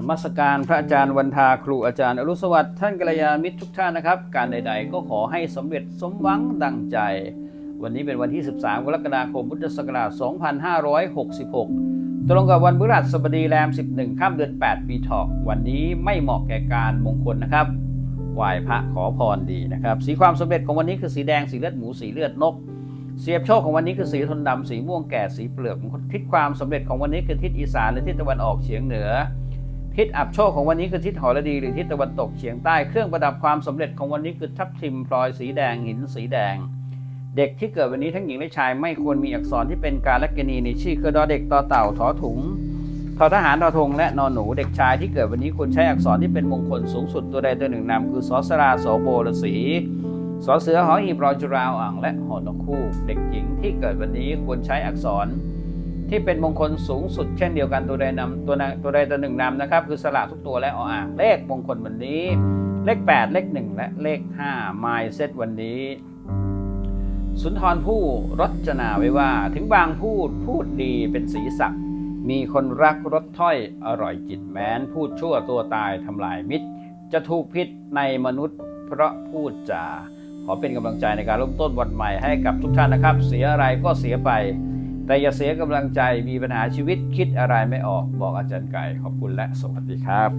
นมัสการพระอาจารย์วันทาครูอาจารย์อรุสวัสดิ์ท่านกัลยาณมิตรทุกท่านนะครับ การใด ๆ ก็ขอให้สำเร็จสมหวังดังใจ วันนี้เป็นวันที่ 13 กรกฎาคมพุทธศักราช 2566 ตรงกับวันพฤหัสบดีแรม 11 ข้ามเดือน 8 ปีถาะวันนี้ไม่เหมาะแก่การมงคลนะครับไหว้พระขอพรดีนะครับ สีความสำเร็จของวันนี้คือสีแดงสีเลือดหมูสีเลือดนกเสียบโชคของวันนี้คือสีทนดำสีม่วงแก่สีเปลือกทิศความสำเร็จของวันนี้คือทิศอีสานหรือทิศตะวันออกเฉียงเหนือ ทิศอับโชคของวันนี้คือทิศหอรดีหรือทิศตะวันตกเฉียงใต้เครื่องประดับความสำเร็จของวันนี้คือทับทิมพลอยสีแดงหินสีแดง เด็กที่เกิดวันนี้ทั้งหญิงและชาย ไม่ควรมีอักษรที่เป็นการละกณีในชื่อคือดอเด็กต่อเต่าถอถุงทอทหารทอทงและนอนหนูเด็กชายที่เกิดวันนี้ควรใช้อักษรที่เป็นมงคลสูงสุดตัวใดตัวหนึ่งนำคือสอสราโสโบรสีสอเสือหอหีบรอจุราวอ่างและหอนกคู่ เด็กหญิงที่เกิดวันนี้ควรใช้อักษร ที่เป็นมงคลสูงสุดเช่นเดียวกันตัวใดนำตัวใดตัวใดตัวหนึ่งนำนะครับคือสละทุกตัวและออ่างเลขมงคลวันนี้ เลข 8 เลข 1 และเลข5ไมล์เซตวันนี้ สุนทรผู้รจนาไว้ว่า ถึงบางพูดพูดดีเป็นสีสักมีคนรักรสถ้อยอร่อยจิตแม้น พูดชั่วตัวตายทำลายมิตร จะถูกพิษในมนุษย์ เพราะพูดจาขอเป็นกำลังใจในการเริ่มต้นวันใหม่ให้กับทุกท่านนะครับ เสียอะไรก็เสียไป แต่อย่าเสียกำลังใจมีปัญหาชีวิตคิดอะไรไม่ออกบอกอาจารย์ไก่ขอบคุณและสวัสดีครับ